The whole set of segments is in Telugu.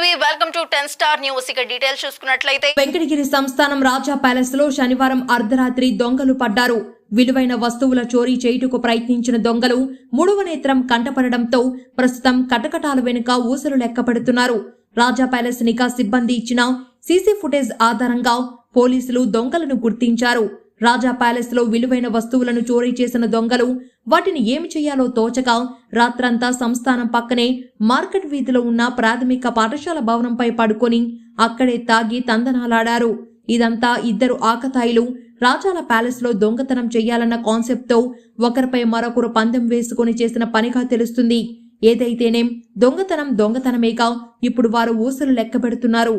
Welcome to ten star news. ఇక డీటెయిల్స్ చూసుకున్నట్లయితే వెంకటగిరి సంస్థానం రాజా ప్యాలెస్లో శనివారం అర్ధరాత్రి దొంగలు పడ్డారు. విలువైన వస్తువుల చోరీ చేయుటకు ప్రయత్నించిన దొంగలు మూడవ నేత్రం కంటపడడంతో ప్రస్తుతం కటకటాల వెనుక ఊసలు లెక్కపెడుతున్నారు. రాజా ప్యాలెస్ నిఘా సిబ్బంది ఇచ్చిన సీసీ ఫుటేజ్ ఆధారంగా పోలీసులు దొంగలను గుర్తించారు. రాజా ప్యాలెస్లో విలువైన వస్తువులను చోరీ చేసిన దొంగలు వాటిని ఏమి చేయాలో తోచక రాత్రంతా సంస్థానం పక్కనే మార్కెట్ వీధిలో ఉన్న ప్రాథమిక పాఠశాల భవనంపై పడుకొని అక్కడే తాగి తందనాలాడారు. ఇదంతా ఇద్దరు ఆకతాయిలు రాజాల ప్యాలెస్లో దొంగతనం చేయాలన్న కాన్సెప్ట్తో ఒకరిపై మరొకరు పందెం వేసుకొని చేసిన పనిగా తెలుస్తుంది. ఏదైతేనేం దొంగతనం దొంగతనమేగా ఇప్పుడు వారు ఊసలు లెక్క పెడుతున్నారు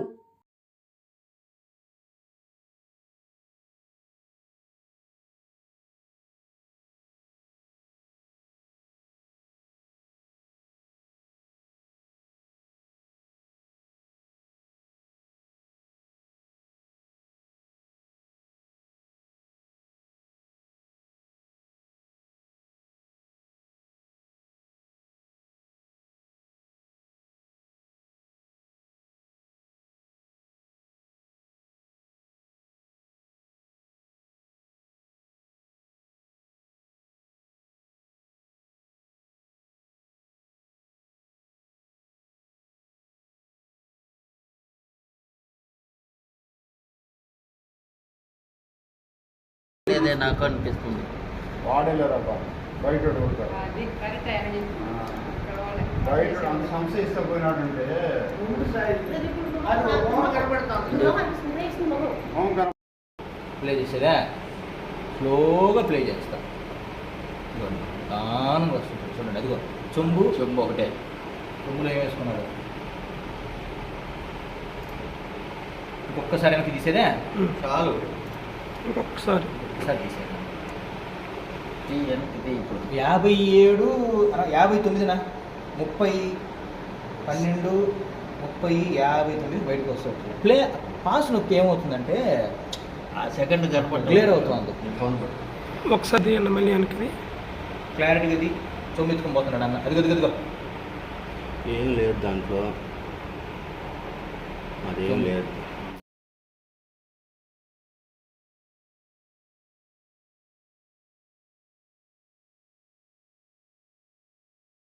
లేదే నాకు అనిపిస్తుంది. వాడలేరబ్బా బయట చెప్పింది. బయట. ప్లే చేసేదా? స్లోగా ప్లే చేస్తా. నిదానంగా వస్తుంది. చూడండి అదిగో. చెంబు చెంబు ఒకటే. చెంబులో ఏం వేసుకున్నాడు? ఇంకొకసారి వెనక్కి తీసేదా? చాలు. ఇప్పుడు. యాభై ఏడు యాభై తొమ్మిదినా? ముప్పై పన్నెండు ముప్పై యాభై తొమ్మిది బయటకు వస్తుంది. ప్లే పాస్ నొక్కి ఏమవుతుందంటే ఆ సెకండ్ కనపడ క్లియర్ అవుతుంది. ఫోన్ ఒకసారి తీయండి మళ్ళీ వెనక్కి. క్లారిటీగా అది చొమ్మెత్తుకొని పోతున్నాడు అన్న. అదిగో అదిగో ఏం లేదు దాంట్లో. అదేం లేదు.